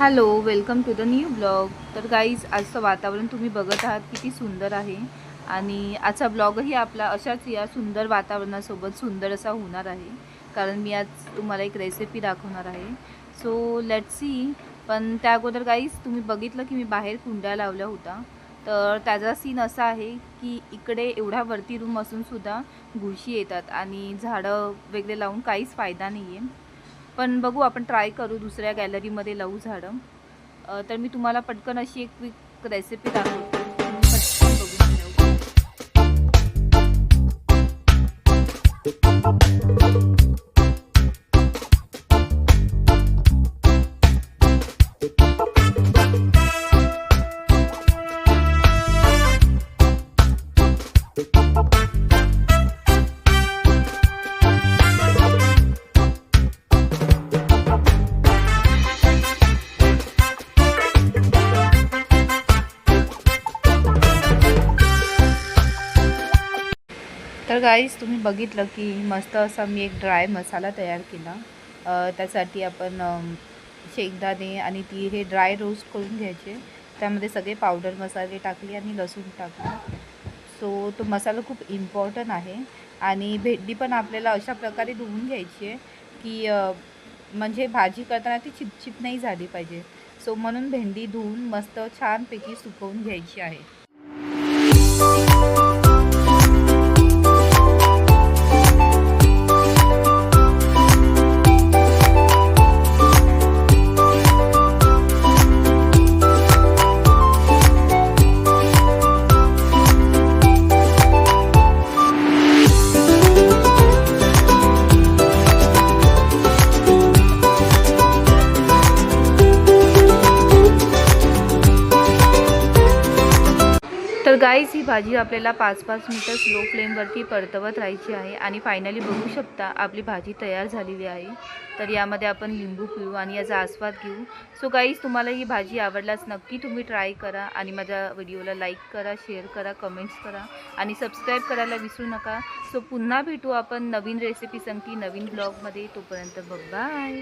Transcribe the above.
Hello welcome to the new blog. तर guys आजचं वातावरण तुम्ही बघत आहात किती सुंदर आहे. आणि आजचा ब्लॉगही आपला अशाच या सुंदर वातावरणासोबत सुंदर असा होणार आहे. कारण मी आज तुम्हाला एक रेसिपी दाखवणार आहे. सो लेट सी पण त्या अगोदर गाईज तुम्ही बघितलं की मी बाहेर कुंड्या लावल्या होत्या. तर त्याचा सीन असा आहे की इकडे एवढ्या वरती रूम असूनसुद्धा घुशी येतात. आणि झाडं वगैरे लावून काहीच फायदा नाही आहे पण बघू आपण ट्राय करू दुसऱ्या गॅलरीमध्ये लावू झाडं. तर मी तुम्हाला पटकन अशी एक क्विक रेसिपी दाखवते. तर गाईज तुम्ही बघितलं की मस्त असा मी एक ड्राय मसाला तयार केला. त्यासाठी आपण शेंगदाणे आणि ती हे ड्राय रोस्ट करून घ्यायचे. त्यामध्ये सगळे पावडर मसाले टाकले आणि लसूण टाकले. सो तो मसाला खूप इम्पॉर्टंट आहे. आणि भेंडी पण आपल्याला अशा प्रकारे धुवून घ्यायची आहे की म्हणजे भाजी करताना ती चिपचिप नाही झाली पाहिजे. सो म्हणून भेंडी धुवून मस्त छानपैकी सुकवून घ्यायची आहे. तर गाईज ही भाजी आपल्याला पाच पाच मिनटं स्लो फ्लेमवरती परतवत राहायची आहे आणि फायनली बघू शकता आपली भाजी तयार झालेली आहे. तर यामध्ये आपण लिंबू पिऊ आणि याचा आस्वाद घेऊ. सो गाईज तुम्हाला ही भाजी आवडल्यास नक्की तुम्ही ट्राय करा आणि माझ्या व्हिडिओला लाईक करा शेअर करा कमेंट्स करा आणि सबस्क्राईब करायला विसरू नका. सो पुन्हा भेटू आपण नवीन रेसिपी संगती नवीन ब्लॉगमध्ये तोपर्यंत बघ बाय